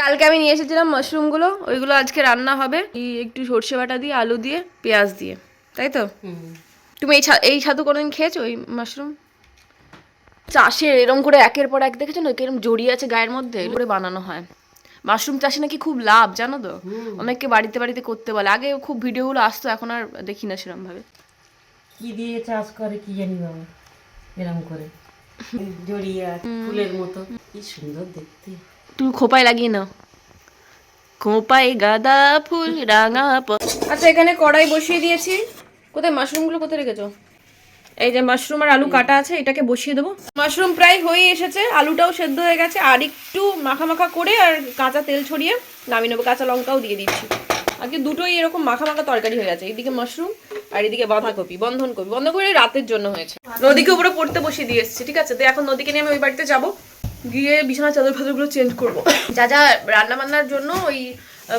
কালকে আমি নিয়ে এসেছিলাম মাশরুমগুলো ওইগুলো আজকে রান্না হবে। একটু সর্ষে বাটা দিয়ে আলু দিয়ে পেঁয়াজ দিয়ে। তাই তো? তুমি এই এই ছাতু কোনোদিন খেয়েছো ওই মাশরুম? চাষের এরম করে একের পর এক দেখেছ না কিরম জড়িয়ে আছে গায়ের মধ্যে? করে বানানো হয়। মাশরুম চাষে নাকি খুব লাভ জানো তো? অনেককে বাড়িতে বাড়িতে করতে বলে। আগে খুব ভিডিওগুলো আসতো এখন আর দেখি না সেরম ভাবে কি দিয়ে চাষ করে কি জানি বাবা এরম করে। জড়িয়ে আছে ফুলের মতো। কি সুন্দর দেখতে। তুমি খোপায় লাগিয়ে নাও খোপায় গাঁদা ফুল রাঙা আচ্ছা এখানে কড়াই বসিয়ে দিয়েছি। কোথায় মাশরুমগুলো কোথায় রেখেছো? এই যে মাশরুম আর আলু কাটা আছে, এটাকে বসিয়ে দেবো। মাশরুম প্রায় হয়ে এসেছে, আলুটাও সেদ্ধ হয়ে গেছে, আর একটু মাখা মাখা করে আর কাঁচা তেল ছড়িয়ে নামিয়ে নেব, কাঁচা লঙ্কাও দিয়ে দিচ্ছি। আজকে দুটোই এরকম মাখা মাখা তরকারি হয়ে গেছে, এইদিকে মাশরুম আর এদিকে বাঁধাকপি, বন্ধনকপি বন্ধকপি রাতের জন্য হয়েছে। নদীকে উপরে পড়তে বসিয়ে দিয়ে এসেছি, ঠিক আছে? তো এখন নদীকে নিয়ে আমি ওই বাড়িতে যাব। গিয়ে বিছানা চাদর ফাদরগুলো চেঞ্জ করব। যা যা রান্না বান্নার জন্য ওই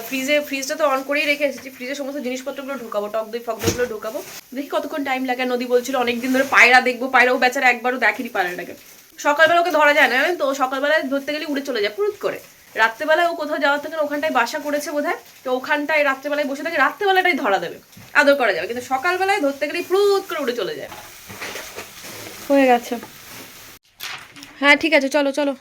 ফ্রিজে ফ্রিজটা তো অন করেই রেখে এসেছি। ফ্রিজে সমস্ত জিনিসপত্রগুলো ঢোকাবো, টক দই, ফক দইগুলো ঢোকাবো। দেখি কতক্ষণ টাইম লাগে। নদী বলছিল অনেকদিন ধরে পায়রা দেখব, পায়রাও বেচারা একবারও দেখেনি পায়রাটাকে সকালবেলা ওকে ধরা যায় না তো? সকালবেলায় ধরতে গেলে উড়ে চলে যায়, পুরুত করে। রাত্রেবেলায় ও কোথাও যাওয়ার থেকে ওখানটায় বাসা করেছে বোধহয়। তো ওখানটায় রাত্রেবেলায় বসে থাকে রাত্রেবেলাটাই ধরা দেবে। আদর করা যাবে। কিন্তু সকালবেলায় ধরতে গেলে পুরুত করে উড়ে চলে যায়। হয়ে গেছে। হ্যাঁ ঠিক আছে চলো চলো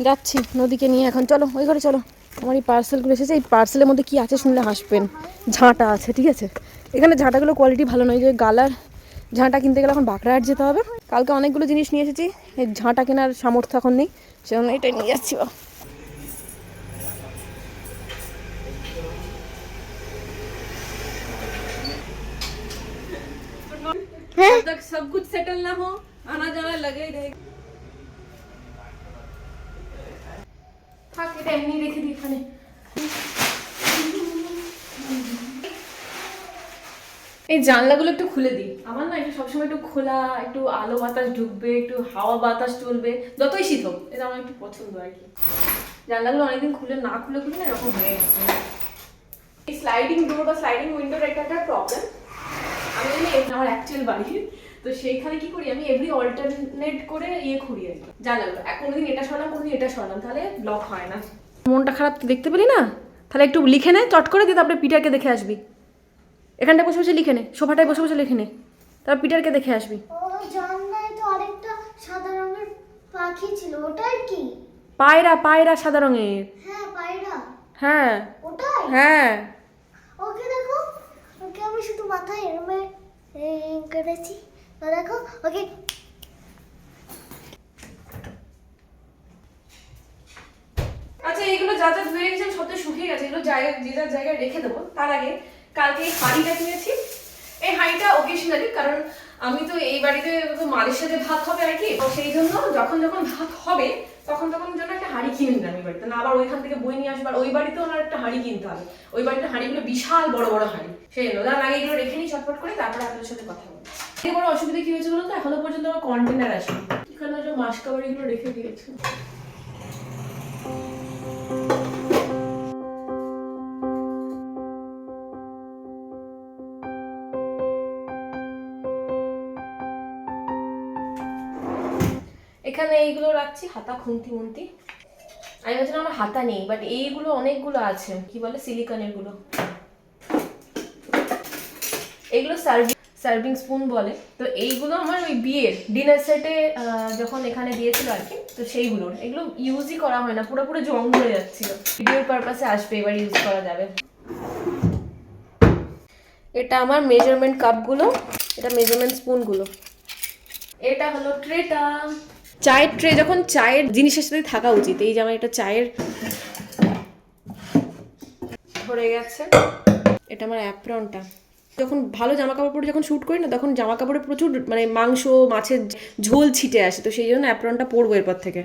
যাচ্ছি নদীকে নিয়ে এখন চলো ওই ঘরে চলো আমার এই পার্সেলগুলো এসেছে এই পার্সেলের মধ্যে কি আছে শুনলে হাসবেন ঝাঁটা আছে ঠিক আছে এখানে ঝাঁটাগুলো কোয়ালিটি ভালো নয় যে গালার ঝাঁটা কিনতে গেলে এখন বাঁকড়াহাট যেতে হবে কালকে অনেকগুলো জিনিস নিয়ে এসেছি এই ঝাঁটা কেনার সামর্থ্য এখন নেই সেজন্য এটাই নিয়ে যাচ্ছি বা जब तक सब कुछ सेटल ना हो आना जाना लगे ही रहेगा থাক, এটা এমনি রেখে দিই এখানে। এই জানলাগুলো একটু খুলে দিই। আমার না একটু সবসময় একটু খোলা, একটু আলো বাতাস ঢুকবে, একটু হাওয়া বাতাস চলবে, যতই শীত হোক, এটা আমার একটু পছন্দ আর কি। জানলাগুলো অনেকদিন খুলে না খুলে খুলে না এরকম হয়ে গেছে। এই স্লাইডিং ডোর বা স্লাইডিং উইন্ডোর এটা একটা প্রবলেম আমি জানি আমার অ্যাকচুয়াল বাড়ি। তো সেইখানে কি করি আমি এভরি অল্টারনেট করে ইয়ে খুঁড়ি আর কি। জানালো কোনোদিন এটা সরালাম কোনোদিন এটা সরালাম তাহলে ব্লক হয় না। মনটা খারাপ তো দেখতে পেলি না? তাহলে একটু লিখে নে চট করে দিয়ে তারপরে পিটারকে দেখে আসবি। এখানটায় বসে বসে লিখে নে সোফাটায় বসে বসে লিখে নে। তারপর পিটারকে দেখে আসবি। তো আরেকটা সাদা রঙের পাখি ছিল ওটাই কি? পায়রা পায়রা সাদা রঙের। হ্যাঁ পায়রা। হ্যাঁ। ওটাই? হ্যাঁ। ওকে দেখো ওকে আমি শুধু মাথায় এরমে করেছি। দেখো, ওকে। আচ্ছা এইগুলো যা যা ধুয়ে রেখেছি সব শুকিয়ে গেছে। এগুলো জায়গায় যে যার জায়গায় রেখে দেবো, তার আগে কালকে এই হাঁড়িটা কিনেছি এই হাঁড়িটা ওকেশনালি কারণ আমি তো এই বাড়িতে তো মাদের সাথে ভাত হবে আর কি সেই জন্য যখন যখন ভাত হবে, তখন তখন জন্য একটা হাঁড়ি কিনে নিলাম এই বাড়িতে। না আবার ওইখান থেকে বই নিয়ে আসবার, ওই বাড়িতেও আমার একটা হাঁড়ি কিনতে হবে। ওই বাড়িতে হাঁড়িগুলো বিশাল বড় বড় হাঁড়ি। সেই জন্য। আগে এগুলো রেখে নিই চটপট করে, তারপরে আপনার সাথে কথা এই বড় অসুবিধা কি হয়েছে বলতো এখনও পর্যন্ত আমার কন্টেনার আসেনি এখানে একটা মাস কাবাড়িগুলো রেখে দিয়েছে। এখানে এইগুলো রাখছি, হাতা, খুন্তি, মুন্তি। আমি বলছিলাম আমার হাতা নেই বাট এইগুলো অনেকগুলো আছে। কি বলে? সিলিকনেরগুলো এইগুলো সার্ভিং সার্ভিং স্পুন বলে। তো এইগুলো আমার ওই বিয়ের ডিনার সেটে যখন এখানে দিয়েছিল আর কি, তো সেইগুলোর। এগুলো ইউজই করা হয় না, পুরোপুরি জং ধরে যাচ্ছিল। ভিডিওর পারপাসে আসবে, এবার ইউজ করা যাবে। এটা আমার মেজারমেন্ট কাপগুলো এটা মেজারমেন্ট স্পুনগুলো এটা হলো ট্রেটা চায়ের ট্রে যখন চায়ের জিনিসের সাথে থাকা উচিত, এই যে আমার এটা চায়ের ধরে গেছে। এটা আমার অ্যাপ্রনটা যখন ভালো জামা কাপড় পরে, যখন শ্যুট করি না, তখন জামা কাপড়ে প্রচুর মানে মাংস, মাছের ঝোল ছিটে আসে। তো সেই জন্য অ্যাপ্রনটা পরবো এরপর থেকে।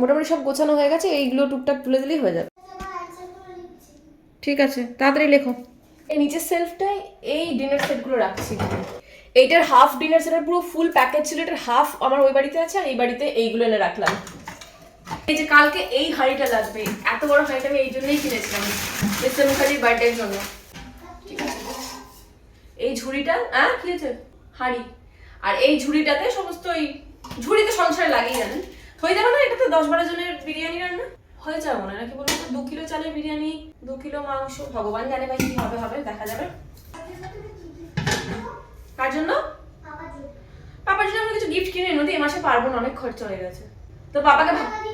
মোটামুটি সব গোছানো হয়ে গেছে, এইগুলো টুকটাক তুলে দিলেই হয়ে যাবে। ঠিক আছে, তাড়াতাড়ি লেখো। এই নিচের সেলফটায় এই ডিনার সেটগুলো রাখছি। এইটার হাফ ডিনার সেটের পুরো ফুল প্যাকেজ ছিল, এটার হাফ আমার ওই বাড়িতে আছে, আর এই বাড়িতে এইগুলো এনে রাখলাম। এই যে কালকে এই হাঁড়িটা লাগবে, এত বড় হাঁড়িটা আমি এই জন্যই কিনেছিলাম মুখার্জির বার্থডের জন্য। এই ঝুড়িটা হ্যাঁ কি হয়েছে? হাঁড়ি। আর এই ঝুড়িটাতে সমস্ত ওই ঝুড়িতে সংসারে লাগিয়ে জানেন। হয়ে যাবে না এটা তো দশ বারো জনের বিরিয়ানি রান্না? হয়ে যাবে না নাকি বলুন তো দু কিলো চালের বিরিয়ানি দু কিলো মাংস। ভগবান জানে ভাই কি হবে হবে দেখা যাবে। কার জন্য? পাপার জন্য আমরা কিছু গিফট কিনে নদী এ মাসে পারব না অনেক খরচা হয়ে গেছে। তো পাপাকে ভা- বাবা দিয়ে কোনো না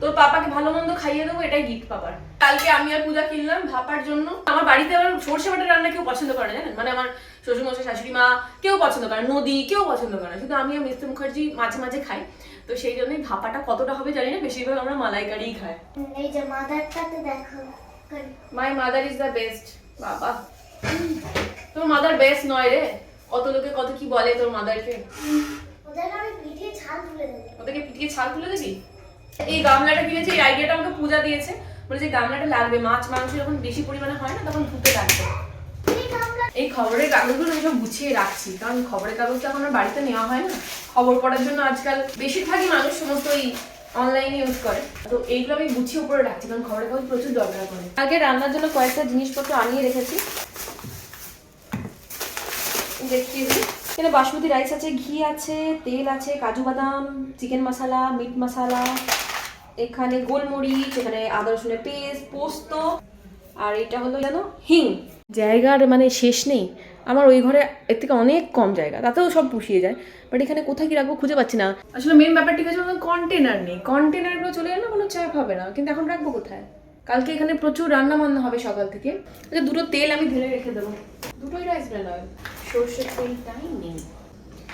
তোর পাপাকে ভালো মন্দ খাইয়ে দেবো এটাই গিফট পাপার। কালকে আমি আর পূজা কিনলাম ভাপার জন্য। আমার বাড়িতে আবার সর্ষে বাটার রান্না কেউ পছন্দ করে জানেন? মানে আমার শ্বশুর মশাই শাশুড়ি মা কেউ পছন্দ করে নদী কেউ পছন্দ করে শুধু আমি আর মিস্ত্রি মুখার্জি মাঝে মাঝে খাই। তো সেই জন্যই ভাপাটা কতটা হবে জানি না বেশিরভাগ আমরা মালাইকারিই খাই। এই যে মাদারটাতে দেখো। My mother is the best বাবা। তোর মাদার বেস্ট নয় রে। কত লোকে কত কি বলে তোর মাদারকে ওদের আমি পিঠে ছাল তুলে দেবো। ওদেরকে পিটিয়ে ছাল তুলে দিবি? এই গামলাটা কিনেছে, এই আইডিয়াটা আমাকে পূজা দিয়েছে। বলে যে গামলাটা লাগবে, মাছ, মাংস যখন বেশি পরিমাণে হয় না, তখন ধুতে লাগবে। এই খবরের কাগজগুলো আমি সব গুছিয়ে রাখছি, কারণ খবরের কাগজ তো এখন আর বাড়িতে নেওয়া হয় না। খবর পড়ার জন্য আজকাল বেশিরভাগই মানুষ সমস্ত এই অনলাইনে ইউজ করে। তো এইগুলো আমি গুছিয়ে উপরে রাখছি, কারণ খবরের কাগজ প্রচুর দরকার পড়ে। আগে রান্নার জন্য কয়েকটা জিনিসপত্র আনিয়ে রেখেছি। এখানে বাসমতি রাইস আছে, ঘি আছে, তেল আছে, কাজু বাদাম চিকেন মশলা মিট মশলা এখানে গোলমরিচ, এখানে আদা রসুনের পেস্ট, পোস্ত, আর এটা হলো জানো? হিং। জায়গার মানে শেষ নেই। আমার ওই ঘরে এর থেকে অনেক কম জায়গা, তাতেও সব পুষিয়ে যায়। বাট এখানে কোথায় কি রাখব খুঁজে পাচ্ছি না। আসলে মেন ব্যাপারটি হচ্ছে কন্টেনার নেই। কন্টেনারগুলো চলে গেলে কোনো চাপ হবে না। কিন্তু এখন রাখব কোথায়? কালকে এখানে প্রচুর রান্না বান্না হবে সকাল থেকে। আচ্ছা দুটো তেল আমি ঢেলে রেখে দেবো। দুটোই রাইস ব্র্যান্ড অয়েল সর্ষের তেলটাই নেই।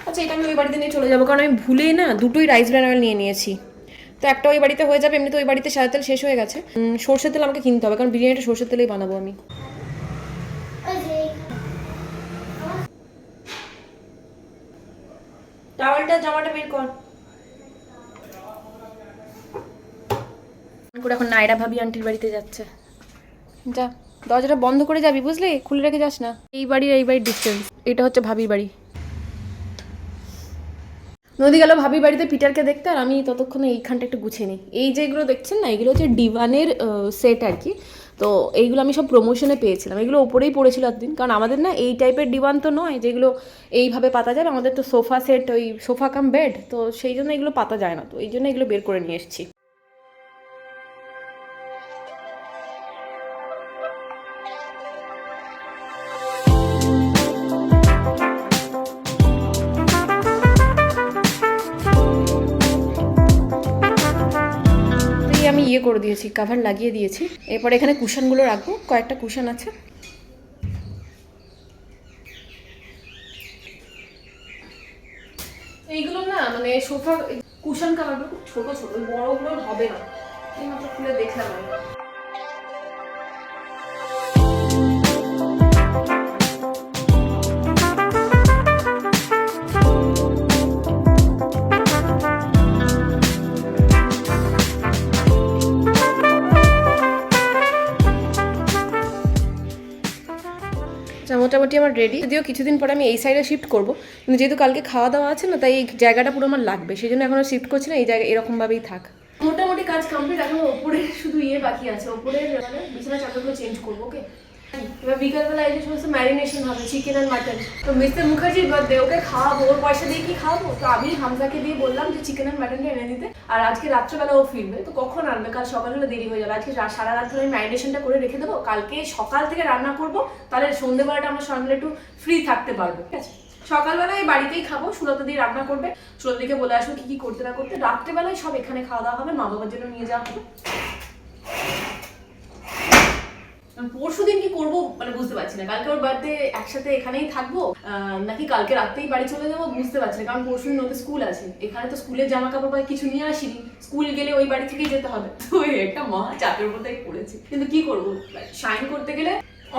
আচ্ছা এটা আমি ওই বাড়িতে নিয়ে চলে যাব। কারণ আমি ভুলেই না, দুটোই রাইস ব্র্যান্ড অয়েল নিয়ে নিয়েছি। তো একটা ওই বাড়িতে হয়ে যাবে এমনিতে ওই বাড়িতে সাদা তেল শেষ হয়ে গেছে। সর্ষের তেল আমাকে কিনতে হবে কারণ বিরিয়ানিটা সর্ষের তেলেই বানাবো আমি। টাওয়ালটা জামাটা বের কর। করে এখন নায়রা ভাবি আন্টির বাড়িতে যাচ্ছে। যা দরজাটা বন্ধ করে যাবি বুঝলি? খুলে রেখে যাস না। এই বাড়ির এই বাড়ির ডিস্টেন্স এটা হচ্ছে ভাবির বাড়ি। নদী গেল ভাবি বাড়িতে পিটারকে দেখতে, আর আমি ততক্ষণে এইখানটা একটু গুছিয়ে নিই। এই যেগুলো দেখছেন না, এগুলো হচ্ছে ডিভানের সেট আর কি। তো এইগুলো আমি সব প্রমোশনে পেয়েছিলাম। এগুলো ওপরেই পড়েছিল একদিন। কারণ আমাদের না এই টাইপের ডিভান তো নয় যেগুলো এইভাবে পাতা যায়। আমাদের তো সোফা সেট ওই সোফা কাম বেড তো সেই জন্য এগুলো পাতা যায় না। তো এই জন্য এগুলো বের করে নিয়ে এসেছি। দিয়েছি কাভার লাগিয়ে দিয়েছি। এরপর এখানে কুশনগুলো রাখব, কয়েকটা কুশন আছে। এইগুলো না মানে সোফা, কুশন কাভারগুলো খুব ছোট ছোট বড়গুলো হবে না। এই মাত্র খুলে দেখলাম মোটামুটি আমার রেডি যদিও কিছুদিন পরে আমি এই সাইডে শিফট করব। কিন্তু যেহেতু কালকে খাওয়া দাওয়া আছে না, তাই এই জায়গাটা পুরো আমার লাগবে, সেই জন্য এখনও শিফট করছি না, এই জায়গা এরকমভাবেই থাক। মোটামুটি কাজ কমপ্লিট এখন ওপরে শুধু ইয়ে বাকি আছে, ওপরের মানে বিছানা চাদরগুলো চেঞ্জ করব ওকে এবার বিকালবেলা এই যে সমস্ত ম্যারিনেশন হবে চিকেন আর মাটন তো মিস্টার মুখার্জির বার্থডে ওকে খাওয়াবো, ওর পয়সা দিয়ে কি খাওয়াবো? তো আমি হামজাকে দিয়ে বললাম যে চিকেন আর মাটনটা এনে দিতে। আর আজকে রাত্রেবেলা ও ফিরবে, তো কখন আনবে? কাল সকাল হলে দেরি হয়ে যাবে। আজকে সারা রাত ধরে ম্যারিনেশনটা করে রেখে দেবো। কালকে সকাল থেকে রান্না করব, তাহলে সন্ধ্যেবেলাটা আমরা সকালে একটু ফ্রি থাকতে পারব, ঠিক আছে? সকালবেলায় বাড়িতেই খাব, সুলতা দিয়ে রান্না করবে। সুলতা দিকে বলে আসব কি কি করতে না করতে। রাত্রেবেলায় সব এখানে খাওয়া দাওয়া হবে, মা বাবার জন্য নিয়ে যাওয়া হবে। পরশু দিন কি করব মানে বুঝতে পারছি না। কালকে ওর বার্থডে একসাথে এখানেই থাকব? নাকি কালকে রাত্রেই বাড়ি চলে যাব? বুঝতে পারছি না, কারণ পরশু দিন ওদের স্কুল আছে। এখানে তো স্কুলের জামা কাপড় বা কিছু নিয়ে আসিনি। স্কুল গেলে ওই বাড়ি থেকেই যেতে হবে। তো একটা মহা চাপের মধ্যে পড়েছি। কিন্তু কি করব? শাইন করতে গেলে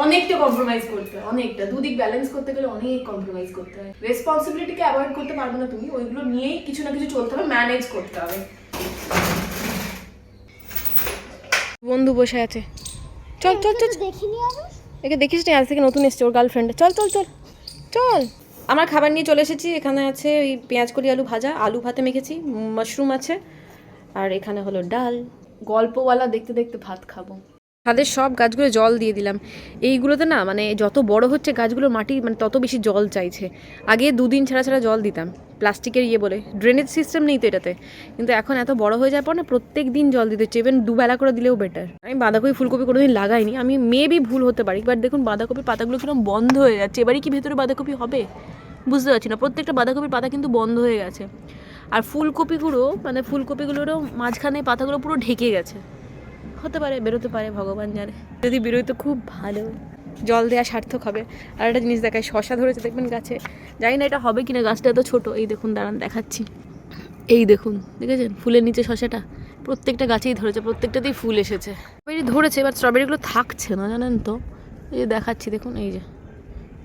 অনেকটা কম্প্রোমাইজ করতে হয়, অনেকটা। দুদিক ব্যালেন্স করতে গেলে অনেক কম্প্রোমাইজ করতে হয়। রেসপন্সিবিলিটিকে অ্যাভয়েড করতে পারবে না তুমি, ওইগুলো নিয়েই কিছু না কিছু চলতে হবে ম্যানেজ করতে হবে। বন্ধু বসে আছে। চল চল চল একে দেখিস না আজ থেকে নতুন এসছে ওর গার্লফ্রেন্ড চল চল চল চল। আমার খাবার নিয়ে চলে এসেছি এখানে আছে ওই পেঁয়াজ কলি আলু ভাজা আলু ভাতে মেখেছি মাশরুম আছে আর এখানে হলো ডাল। গল্পওয়ালা দেখতে দেখতে ভাত খাব। ছাদের সব গাছগুলো জল দিয়ে দিলাম। এইগুলোতে না মানে যত বড় হচ্ছে গাছগুলো মাটি মানে তত বেশি জল চাইছে। আগে দুদিন ছাড়া ছাড়া জল দিতাম। প্লাস্টিকের ইয়ে বলে ড্রেনেজ সিস্টেম নেই তো এটাতে। কিন্তু এখন এত বড় হয়ে যাওয়ার পর না, প্রত্যেক দিন জল দিতে হচ্ছে। ইভেন দুবেলা করে দিলেও বেটার আমি বাঁধাকপি, ফুলকপি কোনোদিন লাগাইনি। আমি মেবি ভুল হতে পারি। বাট দেখুন, বাঁধাকপির পাতাগুলো কীরকম বন্ধ হয়ে যাচ্ছে। এবারই কি ভেতরে বাঁধাকপি হবে? বুঝতে পারছি না। প্রত্যেকটা বাঁধাকপির পাতা কিন্তু বন্ধ হয়ে গেছে। আর ফুলকপিগুলো মানে ফুলকপিগুলোরও মাঝখানে পাতাগুলো পুরো ঢেকে গেছে। হতে পারে, বেরোতে পারে, ভগবান জানে। যদি বেরোয় তো খুব ভালো। জল দেওয়া সার্থক হবে। আর একটা জিনিস দেখায়, শশা ধরেছে, দেখবেন গাছে। জানি না এটা হবে কিনা, গাছটা এত ছোট। এই দেখুন, দাঁড়ান, দেখাচ্ছি। এই দেখুন, দেখেছেন? ফুলের নিচে শশাটা। প্রত্যেকটা গাছেই ধরেছে, প্রত্যেকটাতেই ফুল এসেছে। স্ট্রবেরি ধরেছে, এবার স্ট্রবেরিগুলো থাকছে না, জানেন তো? এই যে দেখাচ্ছি, দেখুন, এই যে।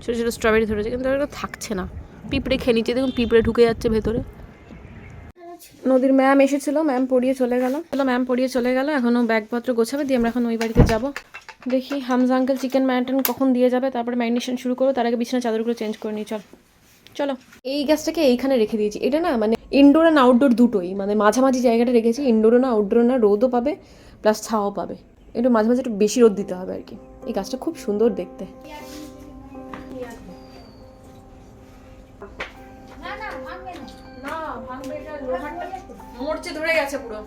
ছোটো ছোটো স্ট্রবেরি ধরেছে, কিন্তু এগুলো থাকছে না। পিঁপড়ে খেয়ে নিচ্ছে, দেখুন, পিঁপড়ে ঢুকে যাচ্ছে ভেতরে। নদীর ম্যাম এসেছিল, ম্যাম পড়িয়ে চলে গেল। চলো ম্যাম পড়িয়ে চলে গেল এখনও ব্যাগপত্র গোছাবে, দিয়ে আমরা এখন ওই বাড়িতে যাব। দেখি হামজা আঙ্কেল চিকেন ম্যারিনেশন কখন দিয়ে যাবে, তারপরে ম্যারিনেশন শুরু করো, তার আগে বিছানা চাদরগুলো চেঞ্জ করে নিই, চল। চলো। এই গ্যাসটাকে এইখানে রেখে দিয়েছি, এটা না মানে ইনডোর অ্যান্ড আউটডোর দুটোই মানে মাঝামাঝি জায়গাটা রেখেছি ইনডোরও না আউটডোরও না, রোদও পাবে প্লাস ছাওয়াও পাবে। একটু মাঝে মাঝে একটু বেশি রোদ দিতে হবে আর কি। এই গাছটা খুব সুন্দর দেখতে। গেছে পুরো।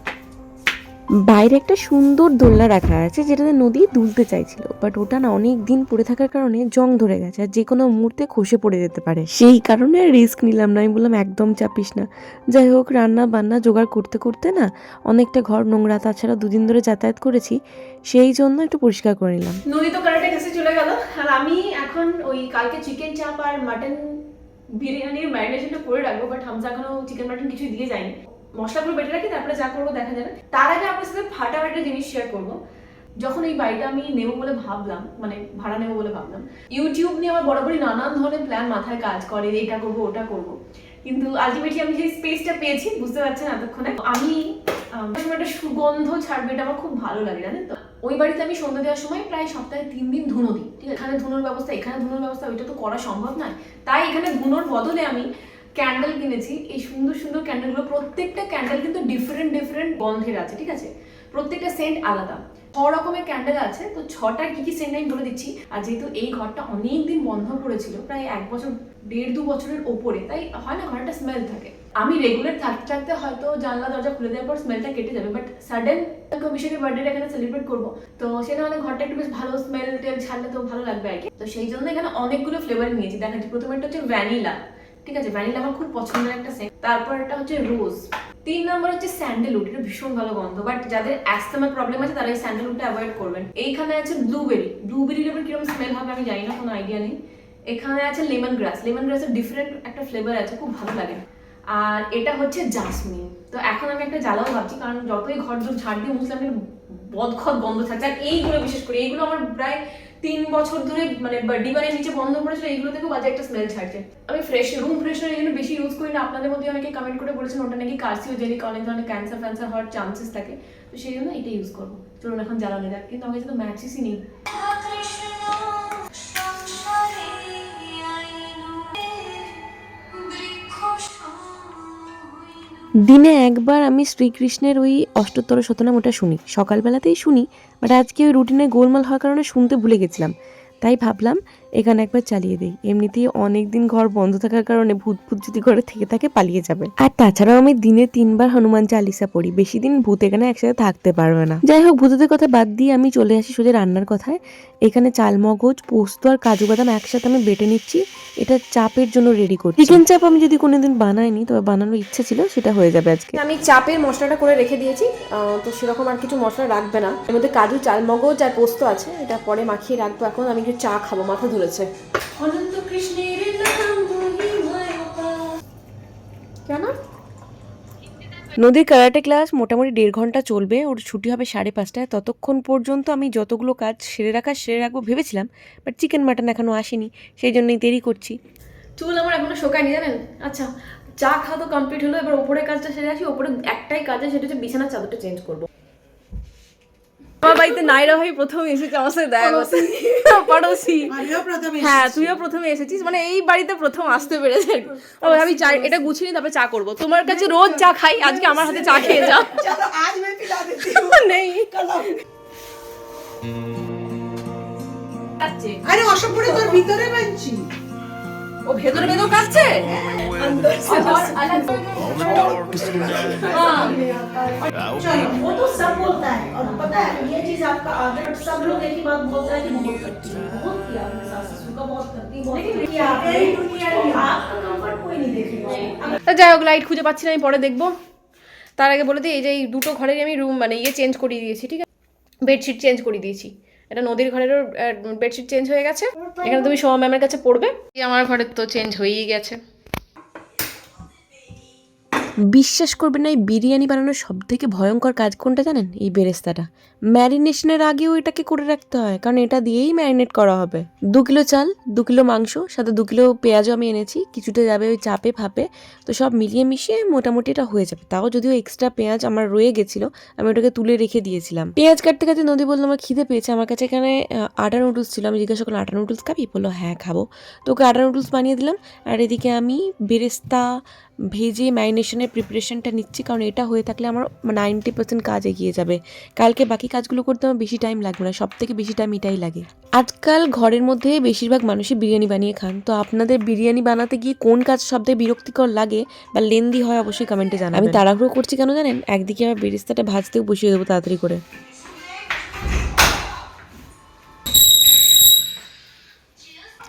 বাইরে একটা সুন্দর দোলনা রাখা আছে যেটাতে নদী দুলতে চাইছিল বাট ওটা না অনেক দিন পড়ে থাকার কারণে জং ধরে গেছে আর যে কোনো মুহূর্তে খসে পড়ে যেতে পারে। সেই কারণে রিস্ক নিলাম না আমি বললাম একদম চাপিস না। যাই হোক রান্না বান্না জোগাড় করতে করতে না অনেকটা ঘর নোংরা তাছাড়া দুদিন ধরে যাতায়াত করেছি সেই জন্য একটু পরিষ্কার করে নিলাম। নদী তো কারাটে কাছে চলে গেল আর আমি এখন ওই কালকে চিকেন চাপ আর মাটন বিরিয়ানির ম্যারিনেশনটা করে রাখব বাট হামজা এখনও চিকেন মাটন কিছুই দিয়ে যায়নি। মশলাগুলো বেটে রাখি, তারপরে যা করব দেখা যাবে। তার আগে আপনার সাথে ফাটাফাটি জিনিস শেয়ার করব। যখন এই বাড়িটা আমি নেব বলে ভাবলাম মানে ভাড়া নেব বলে ভাবলাম ইউটিউব নিয়ে আমার বরাবরই নানান ধরনের প্ল্যান মাথায় কাজ করে, এটা করব, ওটা করব। কিন্তু আলটিমেটলি আমি যে স্পেসটা পেয়েছি, বুঝতে পারছেন এতক্ষণে, আমি একটা সুগন্ধ ছাড়বে এটা আমার খুব ভালো লাগে, জানেন তো? ওই বাড়িতে আমি সন্ধ্যা দেওয়ার সময় প্রায় সপ্তাহে তিন দিন ধুনো দিই, ঠিক আছে? এখানে ধুনোর ব্যবস্থা, এখানে ধুনোর ব্যবস্থা, ওইটা তো করা সম্ভব নয়। তাই এখানে ধুনোর বদলে আমি ক্যান্ডেল কিনেছি, এই সুন্দর সুন্দর ক্যান্ডেলগুলো প্রত্যেকটা ক্যান্ডেল কিন্তু ডিফারেন্ট ডিফারেন্ট গন্ধের আছে, ঠিক আছে? প্রত্যেকটা সেন্ট আলাদা। ছ রকমের ক্যান্ডেল আছে, তো ছটা কি কি সেন্ট আমি বলে দিচ্ছি। আর যেহেতু এই ঘরটা অনেক দিন বন্ধ পড়েছিল, প্রায় এক বছর, দেড় দু বছরের ওপরে, তাই হয় না ঘরটা স্মেল থাকে। আমি রেগুলার থাকতে থাকতে হয়তো জানলা, দরজা খুলে দেওয়ার পর স্মেলটা কেটে যাবে বাট সাডেন কমিশনের বার্থডে এখানে সেলিব্রেট করব। তো সেটা মানে ঘরটা একটু বেশ ভালো স্মেল টেল ছাড়লে তো ভালো লাগবে আর কি। তো সেই জন্য এখানে অনেকগুলো ফ্লেভার নিয়েছি। দেখাচ্ছি প্রথমে একটা হচ্ছে ভ্যানিলা ঠিক আছে? ভ্যানিলা আমার খুব পছন্দের একটা সেন্ট তারপর একটা হচ্ছে রোজ তিন নম্বর হচ্ছে স্যান্ডেলউড এটা ভীষণ ভালো গন্ধ। বাট যাদের অ্যাস্থমার প্রবলেম আছে, তারা এই স্যান্ডেলউডটা অ্যাভয়েড করবেন। এইখানে আছে ব্লুবেরি ব্লুবেরির এবার কীরকম স্মেল হবে আমি জানি না, কোনো আইডিয়া নেই। এখানে আছে লেমন গ্রাস লেমন গ্রাসের ডিফারেন্ট একটা ফ্লেভার আছে, খুব ভালো লাগে। আর এটা হচ্ছে জাসমিন তো এখন আমি একটা জ্বালাও ভাবছি, কারণ যতই ঘর ঝাড় দিয়ে মুসলামের বদখত গন্ধ থাকছে আর এইগুলো বিশেষ করে, এইগুলো আমার প্রায় তিন বছর ধরে মানে ডিমারের নিচে বন্ধ পড়েছিল এইগুলো থেকেও বাজে একটা স্মেল ছাড়ছে। আমি ফ্রেশ রুম ফ্রেশনার জন্য বেশি ইউজ করি না। আপনাদের মধ্যে অনেকে কমেন্ট করে বলেছেন, ওটা নাকি কার্সিও জেলি অনেক ধরনের ক্যান্সার ফ্যান্সার হওয়ার চান্সেস থাকে। তো সেই জন্য এটা ইউজ করব। চলুন এখন জ্বালানো যাক, কিন্তু আমি কাছে তো ম্যাচিসই নেই। দিনে একবার আমি শ্রীকৃষ্ণের ওই অষ্টোত্তর শতনাম ওটা শুনি। সকালবেলাতেই শুনি বাট আজকে ওই রুটিনে গোলমাল হওয়ার কারণে শুনতে ভুলে গেছিলাম। তাই ভাবলাম এখানে একবার চালিয়ে দিই। এমনিতেই অনেক দিন ঘর বন্ধ থাকার কারণে ভূত ভূত যদি ঘরে থেকে থাকে পালিয়ে যাবে। আর তাছাড়াও আমি দিনে তিনবার হনুমান চালিসা পড়ি। বেশি দিন ভূত এখানে একসাথে থাকতে পারবে না। যাই হোক ভূতদের কথা বাদ দিয়ে আমি চলে আসি সোজা রান্নার কথায়। এখানে চালমগজ পোস্ত আর কাজু বাদাম একসাথে আমি বেটে নিচ্ছি। এটা চাপের জন্য রেডি করছি। চিকেন চাপ আমি যদি কোনোদিন বানাইনি তবে বানানোর ইচ্ছে ছিল সেটা হয়ে যাবে আজকে। আমি চাপের মশলাটা করে রেখে দিয়েছি। তো সেরকম আর কিছু মশলা রাখবে না। এর মধ্যে কাজু চালমগজ আর পোস্ত আছে। এটা পরে মাখিয়ে রাখব। এখন আমি একটু চা খাব মাথা ধরেছে অনন্ত কৃষ্ণের নাম কেন? নদীর কারাটে ক্লাস মোটামুটি দেড় ঘণ্টা চলবে ওর ছুটি হবে সাড়ে পাঁচটায়। ততক্ষণ পর্যন্ত আমি যতগুলো কাজ সেরে রাখা সেরে রাখব ভেবেছিলাম বাট চিকেন মাটন এখনও আসেনি সেই জন্যই দেরি করছি। চুল আমার এখনও শোকায়নি জানেন? আচ্ছা চা খাওয়া তো কমপ্লিট হলো এবার ওপরের কাজটা সেরে আসি ওপরে একটাই কাজ আছে সেটা হচ্ছে বিছানার চাদরটা চেঞ্জ করব। আমার বাড়িতে নাইরা ভাই প্রথম এসেছে আমার সাথে দেখা পড়োশি। হ্যাঁ তুইও প্রথমে এসেছিস মানে এই বাড়িতে প্রথম আসতে পেরেছে ও আমি চা এটা গুছিয়ে নিই তারপরে চা করব। তোমার কাছে রোজ চা খাই আজকে আমার হাতে চা খেয়ে যাও। নেই। আচ্ছা। আরে অসম্পূর্ণ তোর ভিতরে বানছি। ও ভেতরে ভেতর কাটছে चलो वो तो सब बोलता है और पता है ये चीज आपका अगर सब लोग एक ही बात बोलता है कि बहुत करती है बहुत किया अपने सास ससुर का बहुत करती है बहुत किया मेरी दुनिया में आपका कंफर्ट कोई नहीं देखेगा তা যাই হোক লাইট খুঁজে পাচ্ছি না আমি পরে দেখবো তার আগে বলে দিই এই যে এই দুটো ঘরের আমি রুম মানে ইয়ে চেঞ্জ করিয়ে দিয়েছি ঠিক আছে বেডশিট চেঞ্জ করিয়ে দিয়েছি এটা নদীর ঘরেরও বেডশিট চেঞ্জ হয়ে গেছে। এখানে তুমি সোমা ম্যামের কাছে পড়বে। আমার ঘরের তো চেঞ্জ হয়েই গেছে। বিশ্বাস করবেন না এই বিরিয়ানি বানানোর সব থেকে ভয়ঙ্কর কাজ কোনটা জানেন? এই বেরেস্তাটা। ম্যারিনেশনের আগেও এটাকে করে রাখতে হয়, কারণ এটা দিয়েই ম্যারিনেট করা হবে। দু কিলো চাল, দু কিলো মাংস, সাথে দু কিলো পেঁয়াজও আমি এনেছি, কিছুটা যাবে ওই চাপে ফাপে, তো সব মিলিয়ে মিশিয়ে মোটামুটি এটা হয়ে যাবে। তাও যদিও এক্সট্রা পেঁয়াজ আমার রয়ে গেছিল, আমি ওটাকে তুলে রেখে দিয়েছিলাম। পেঁয়াজ কাটতে কাটতে নদী বলল, আমার খিদে পেয়েছে, আমার কাছে এখানে আটা নুডলস ছিল। আমি জিজ্ঞাসা করলাম, আটা নুডলস খাবি? বলল হ্যাঁ খাব। তো ওকে আটা নুডলস বানিয়ে দিলাম, আর এদিকে আমি বেরেস্তা ভেজে ম্যারিনেশনের প্রিপারেশনটা নিচ্ছি কারণ এটা হয়ে থাকলে আমার নাইনটি পার্সেন্ট কাজ এগিয়ে যাবে। কালকে বাকি কাজগুলো করতে আমার বেশি টাইম লাগবে না সব থেকে বেশি টাইম এটাই লাগে। আজকাল ঘরের মধ্যে বেশিরভাগ মানুষই বিরিয়ানি বানিয়ে খান তো আপনাদের বিরিয়ানি বানাতে গিয়ে কোন কাজ সবথেকে বিরক্তিকর লাগে বা লেন্দি হয় অবশ্যই কমেন্টে জানাবেন। আমি তাড়াহুড়ো করছি কেন জানেন? একদিকে আমার বেরেস্তাটা ভাজতেও বসিয়ে দেবো তাড়াতাড়ি করে।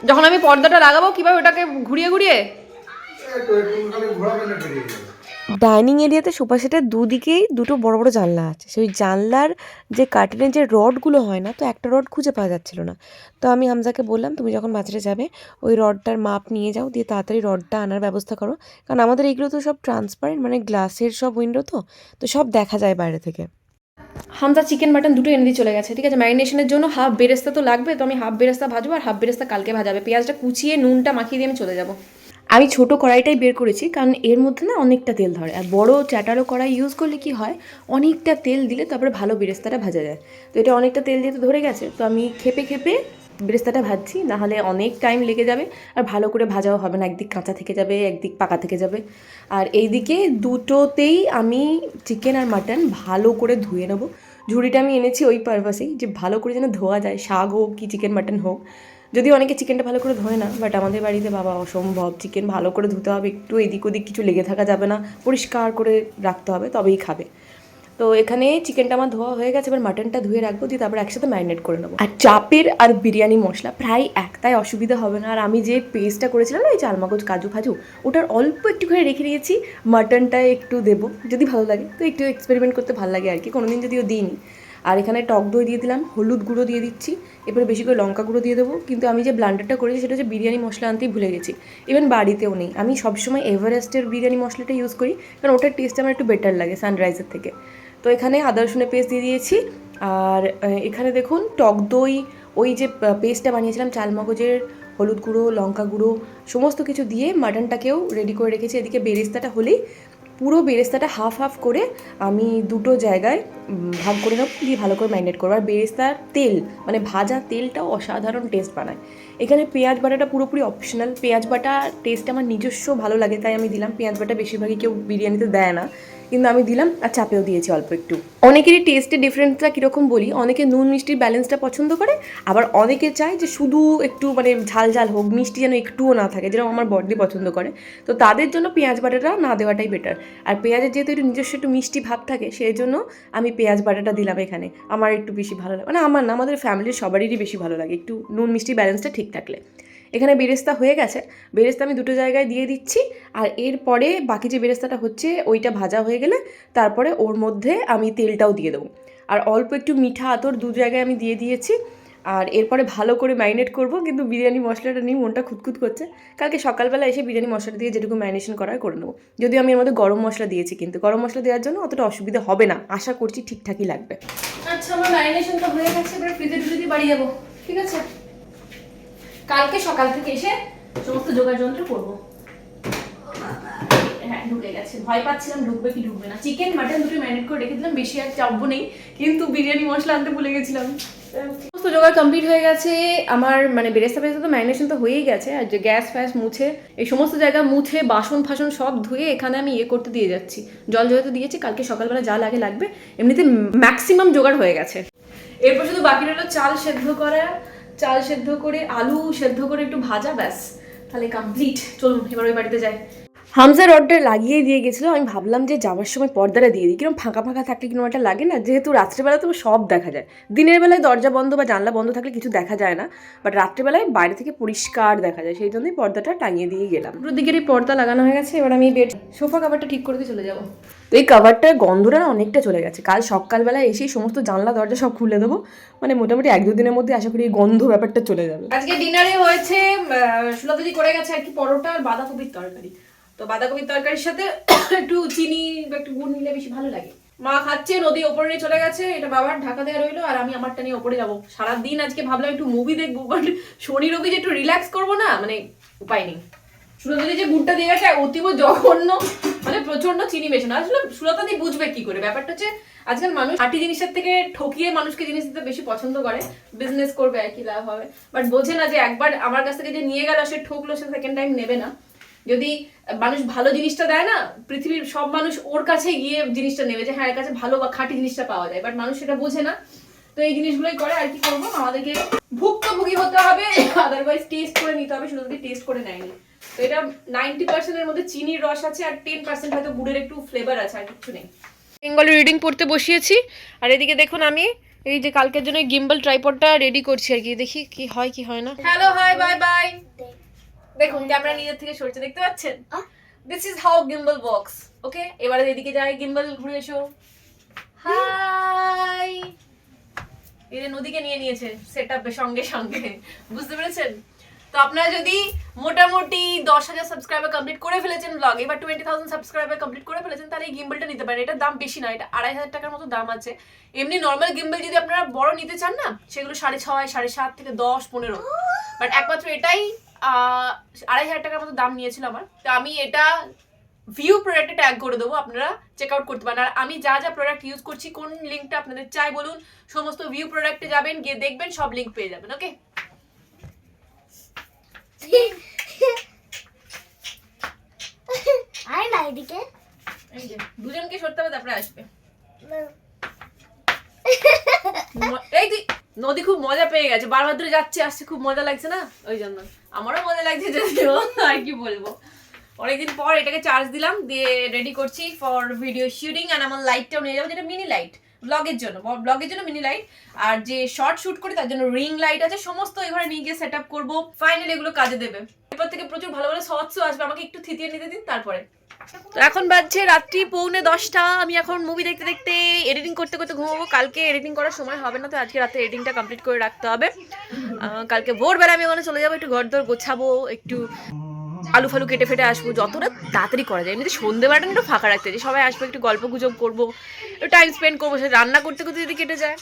যখন আমি পর্দাটা লাগাবো কীভাবে ওটাকে ঘুরিয়ে ঘুরিয়ে? ডাইনিং এরিয়াতে সোফা সেটের দুদিকেই দুটো বড় বড় জানলা আছে। সেই জানলার যে কার্টেনের যে রডগুলো হয় না, তো একটা রড খুঁজে পাওয়া যাচ্ছিল না। তো আমি হামজাকে বললাম, তুমি যখন বাজারে যাবে, ওই রডটার মাপ নিয়ে যাও, দিয়ে তাড়াতাড়ি রডটা আনার ব্যবস্থা করো। কারণ আমাদের এইগুলো তো সব ট্রান্সপারেন্ট মানে গ্লাসের সব উইন্ডো তো তো সব দেখা যায় বাইরে থেকে। হামজা চিকেন মাটন দুটো এনে দিয়ে চলে গেছে, ঠিক আছে? ম্যারিনেশনের জন্য হাফ বেরেস্তা তো লাগবে, তো আমি হাফ বেরেস্তা ভাজবো, আর হাফ বেরেস্তা কালকে ভাজাবে। পেঁয়াজটা কুচিয়ে নুনটা মাখিয়ে দিয়ে আমি চলে যাব। আমি ছোট কড়াইটাই বের করেছি, কারণ এর মধ্যে না অনেকটা তেল ধরে। আর বড় চ্যাটারো কড়াই ইউজ করলে কি হয়, অনেকটা তেল দিলে তারপরে ভালো বেরেস্তাটা ভাজা যায়। তো এটা অনেকটা তেল দিয়ে তো ধরে গেছে, তো আমি খেপে খেপে বেরেস্তাটা ভাজছি নাহলে অনেক টাইম লেগে যাবে, আর ভালো করে ভাজাও হবে না, একদিক কাঁচা থেকে যাবে, একদিক পাকা থেকে যাবে। আর এইদিকে দুটোতেই আমি চিকেন আর মাটন ভালো করে ধুয়ে নেব। ঝুড়িটা আমি এনেছি ওই পারপাসেই যে ভালো করে যেন ধোয়া যায়, শাক হোক কি চিকেন মাটন হোক। যদি অনেকে চিকেনটা ভালো করে ধোয় না বাট আমাদের বাড়িতে বাবা, অসম্ভব চিকেন ভালো করে ধুতে হবে, একটু এদিক ওদিক কিছু লেগে থাকা যাবে না, পরিষ্কার করে রাখতে হবে, তবেই খাবে। তো এখানে চিকেনটা আমার ধোয়া হয়ে গেছে, এবার মাটনটা ধুয়ে রাখব, দিয়ে তারপর একসাথে ম্যারিনেট করে নেব। আর চাপের আর বিরিয়ানি মশলা প্রায় একটাই অসুবিধা হবে না, আর আমি যে পেস্টটা করেছিলাম না, এই চালমাগজ কাজু ফাজু, ওটার অল্প একটুখানি রেখে দিয়েছি মাটনটা একটু দেবো, যদি ভালো লাগে, তো একটু এক্সপেরিমেন্ট করতে ভালো লাগে আর কি, কোনোদিন যদিও দিইনি। আর এখানে টক দই দিয়ে দিলাম, হলুদ গুঁড়ো দিয়ে দিচ্ছি। এবারে বেশি করে লঙ্কা গুঁড়ো দিয়ে দেবো। কিন্তু আমি যে ব্লান্ডারটা করেছি সেটা হচ্ছে বিরিয়ানি মশলা আনতেই ভুলে গেছি। ইভেন বাড়িতেও নেই। আমি সবসময় এভারেস্টের বিরিয়ানি মশলাটা ইউজ করি। কারণ ওটার টেস্ট আমার একটু বেটার লাগে সানরাইজের থেকে। তো এখানে আদা রসুনের পেস্ট দিয়ে দিয়েছি। আর এখানে দেখুন টক দই, ওই যে পেস্টটা বানিয়েছিলাম চাল চালমগজের হলুদ গুঁড়ো, লঙ্কা গুঁড়ো, সমস্ত কিছু দিয়ে মাটনটাকেও রেডি করে রেখেছি। এদিকে বেরেস্তাটা হলেই পুরো বেরেস্তাটা হাফ হাফ করে আমি দুটো জায়গায় ভাগ করে নেব, দিয়ে ভালো করে ম্যারিনেট করব। আর বেরেস্তার তেল মানে ভাজা তেলটাও অসাধারণ টেস্ট বানায়। এখানে পেঁয়াজ বাটাটা পুরোপুরি অপশনাল পেঁয়াজ বাটা টেস্ট আমার নিজস্ব ভালো লাগে, তাই আমি দিলাম। পেঁয়াজ বাটা বেশিরভাগই কেউ বিরিয়ানিতে দেয় না। কিন্তু আমি দিলাম আর চাপেও দিয়েছি অল্প একটু। অনেকেরই টেস্টের ডিফারেন্সটা কীরকম বলি, অনেকে নুন মিষ্টির ব্যালেন্সটা পছন্দ করে, আবার অনেকে চায় যে শুধু একটু মানে ঝাল ঝাল হোক, মিষ্টি যেন একটুও না থাকে, যেরকম আমার বডলি পছন্দ করে। তো তাদের জন্য পেঁয়াজ বাটাটা না দেওয়াটাই বেটার আর পেঁয়াজের যেহেতু একটু নিজস্ব একটু মিষ্টি ভাব থাকে সেই জন্য আমি পেঁয়াজ বাটাটা দিলাম এখানে। আমার একটু বেশি ভালো লাগে মানে আমার না, আমাদের ফ্যামিলির সবারই বেশি ভালো লাগে, একটু নুন মিষ্টি ব্যালেন্সটা ঠিক থাকলে। এখানে বেরেস্তা হয়ে গেছে। বেরেস্তা আমি দুটো জায়গায় দিয়ে দিচ্ছি। আর এরপরে বাকি যে বেরেস্তাটা হচ্ছে, ওইটা ভাজা হয়ে গেলে তারপরে ওর মধ্যে আমি তেলটাও দিয়ে দেবো। আর অল্প একটু মিঠা আতর দু জায়গায় আমি দিয়ে দিয়েছি। আর এরপরে ভালো করে ম্যারিনেট করব, কিন্তু বিরিয়ানি মশলাটা নিয়ে মনটা খুঁতখুত করছে। কালকে সকালবেলা এসে বিরিয়ানি মশলাটা দিয়ে যেটুকু ম্যারিনেশন করার করে নেব। যদিও আমি এর মধ্যে গরম মশলা দিয়েছি, কিন্তু গরম মশলা দেওয়ার জন্য অতটা অসুবিধা হবে না। আশা করছি ঠিকঠাকই লাগবে। আচ্ছা আমার ম্যারিনেশনটা হয়ে গেছে, এবার ফ্রিজে টুজে দিয়ে যাব। ঠিক আছে? কালকে সকাল থেকে এসে সমস্ত যোগার যন্ত্র করব। হ্যাঁ ঢুকে গেছে। ভয় পাচ্ছিলাম ঢুকবে কি ঢুকবে না। চিকেন মাটন দুটো ম্যারিনেট করে রেখে দিলাম। বেশি আর চাপবো নেই কিন্তু বিরিয়ানি মশলা আনতে ভুলে গেছিলাম। সমস্ত জোগাড় কমপ্লিট হয়ে গেছে। আমার মানে বেরেস্তা বেরেস্তা তো ম্যারিনেশন তো হয়েই গেছে। আর যে গ্যাস ফ্যাস মুছে এই সমস্ত জায়গা মুছে বাসন ফাসন সব ধুয়ে এখানে আমি ইয়ে করতে দিয়ে যাচ্ছি। জল যেহেতু দিয়েছি কালকে সকালবেলা যা লাগে লাগবে। এমনিতে ম্যাক্সিমাম জোগাড় হয়ে গেছে। এরপর শুধু বাকি রইল চাল সেদ্ধ করা চাল সেদ্ধ করে, আলু সেদ্ধ করে একটু ভাজা, ব্যাস। তাহলে কমপ্লিট চলুন, এবার ওই বাড়িতে যাই। হামজা রডটা লাগিয়ে দিয়ে গেছিল। আমি ভাবলাম যে যাওয়ার সময় পর্দাটা দিয়ে দিই। কীরকম ফাঁকা ফাঁকা থাকলে কীরকম একটা লাগে না? যেহেতু রাত্রেবেলা তো সব দেখা যায়। দিনের বেলায় দরজা বন্ধ বা জানলা বন্ধ থাকলে কিছু দেখা যায় না। বাট রাত্রেবেলায় বাইরে থেকে পরিষ্কার দেখা যায়। সেই জন্যই পর্দাটা টাঙিয়ে দিয়ে গেলাম। দুটো দিকেরই পর্দা লাগানো হয়ে গেছে। এবার আমি বেড সোফা কাভারটা ঠিক করে দিয়ে চলে যাব। তো এই কাভারটার গন্ধটা না অনেকটা চলে গেছে। কাল সকালবেলা এসেই সমস্ত জানলা, দরজা সব খুলে দেবো। মানে মোটামুটি এক দুদিনের মধ্যে আশা করি এই গন্ধ ব্যাপারটা চলে যাবে। আজকে ডিনারে হয়েছে সুলতাদি করে গেছে আর কি পরোটা আর বাঁধাকপির তরকারি। তো বাঁধাকপির তরকারির সাথে একটু চিনি বা একটু গুড় নিলে বেশি ভালো লাগে। মা খাচ্ছে, নদী ওপরে চলে গেছে, এটা বাবার ঢাকা দেওয়া রইল, আর আমি আমারটা নিয়ে ওপরে যাব। সারাদিন আজকে ভাবলাম একটু মুভি দেখব বাট শনি রবি যে একটু রিল্যাক্স করব না মানে উপায় নেই। সুলতাদি যে গুড়টা দিয়ে গেছে অতীব জঘন্য মানে প্রচণ্ড চিনি মেশানো আসলে সুলতাদি বুঝবে কি করে? ব্যাপারটা হচ্ছে, আজকাল মানুষ আটি জিনিসের থেকে ঠকিয়ে মানুষকে জিনিস দিতে বেশি পছন্দ করে। বিজনেস করবে আর কি লাভ হবে। বাট বোঝে না যে একবার আমার কাছ থেকে যে নিয়ে গেল, সে ঠকলো, সে সেকেন্ড টাইম নেবে না। যদি মানুষ ভালো জিনিসটা দেয় না, পৃথিবীর সব মানুষ ওর কাছে গিয়ে জিনিসটা নেবে যে হ্যাঁ এর কাছে ভালো বা খাঁটি জিনিসটা পাওয়া যায়। বাট মানুষ সেটা বোঝে না। তো এই জিনিসগুলোই করে, আর কি করব? আমাদেরকে ভুক্তভোগী হতে হবে। আদারওয়াইজ টেস্ট করে নিতে হবে শুধু যদি টেস্ট করে নেয়নি। তো এটা নাইনটি পার্সেন্টের মধ্যে চিনির রস আছে, আর টেন পার্সেন্ট হয়তো গুড়ের একটু ফ্লেভার আছে, আর কিছু নেই। বেঙ্গলি রিডিং পড়তে বসিয়েছি। আর এদিকে দেখুন আমি, এই যে কালকের জন্য গিম্বল ট্রাইপডটা রেডি করছি আর কি। দেখি কি হয় কি হয় না। হ্যালো হাই বাই বাই দেখুন ক্যামেরা নিজের থেকে সরছে দেখতে পাচ্ছেন? This is how gimbal works okay এবারে এদিকে যাই গিম্বল ঘুরে এসো। হাই এদের নদীকে নিয়ে নিয়েছে সেট সঙ্গে সঙ্গে বুঝতে পেরেছেন? তো আপনারা যদি মোটামুটি দশ হাজার সাবস্ক্রাইবার কমপ্লিট করে ফেলেছেন ব্লগে এবার টোয়েন্টি থাউজেন্ড সাবস্ক্রাইবার কমপ্লিট করে ফেলেছেন তাহলে এই গিম্বলটা নিতে পারেন। এটার দাম বেশি না এটা আড়াই হাজার টাকার মতো দাম আছে। এমনি নর্মাল গিম্বল যদি আপনারা বড় নিতে চান না সেগুলো সাড়ে ছয় সাড়ে সাত থেকে দশ পনেরো। বাট একমাত্র এটাই আড়াই হাজার টাকার মতো দাম নিয়েছিল আমার। তো আমি এটা ভিউ প্রোডাক্টে ট্যাগ করে দেবো আপনারা চেক আউট করতে পারেন। আর আমি যা যা প্রোডাক্ট ইউজ করছি কোন লিঙ্কটা আপনাদের চাই বলুন সমস্ত ভিউ প্রোডাক্টে যাবেন গিয়ে দেখবেন সব লিঙ্ক পেয়ে যাবেন ওকে আয় না এদিকে। দুজনকে সরতে হবে তারপরে আসবে। এই যে নদী খুব মজা পেয়ে গেছে বারবার ধরে যাচ্ছে আসছে খুব মজা লাগছে না? ওই জন্য। আমারও মজা লাগছে যদিও আর কি বলব। অনেকদিন পর এটাকে চার্জ দিলাম, দিয়ে রেডি করছি ফর ভিডিও শুটিং অ্যান্ড আমার লাইটটাও নিয়ে যাব, যেটা মিনি লাইট ব্লগের জন্য ব্লগের জন্য মিনি লাইট আর যে শর্ট শুট করি, তার জন্য রিং লাইট আছে, সমস্ত এবারে নিয়ে গিয়ে সেট আপ করব। ফাইনালি এগুলো কাজে দেবে। এরপর থেকে প্রচুর ভালো ভালো শর্টসও আসবে। আমাকে একটু থিতিয়ে নিতে দিন, তারপরে। তো এখন বাজছে রাত্রি পৌনে দশটা। আমি এখন মুভি দেখতে দেখতে এডিটিং করতে করতে ঘুমাবো। কালকে এডিটিং করার সময় হবে না তো, আজকে রাতে এডিটিংটা কমপ্লিট করে রাখতে হবে। কালকে ভোরবেলা আমি ওখানে চলে যাব, একটু ঘর দর গোছাবো, একটু আলু ফালু কেটে ফেটে আসব। যতটা তাড়াতাড়ি করা যায়। এমনিতে সন্ধ্যেবেলাটা একটু ফাঁকা রাখতে চাই। সবাই আসব, একটু গল্প গুজব করব, একটু টাইম স্পেন্ড করব। সে রান্না করতে করতে যদি কেটে যায়।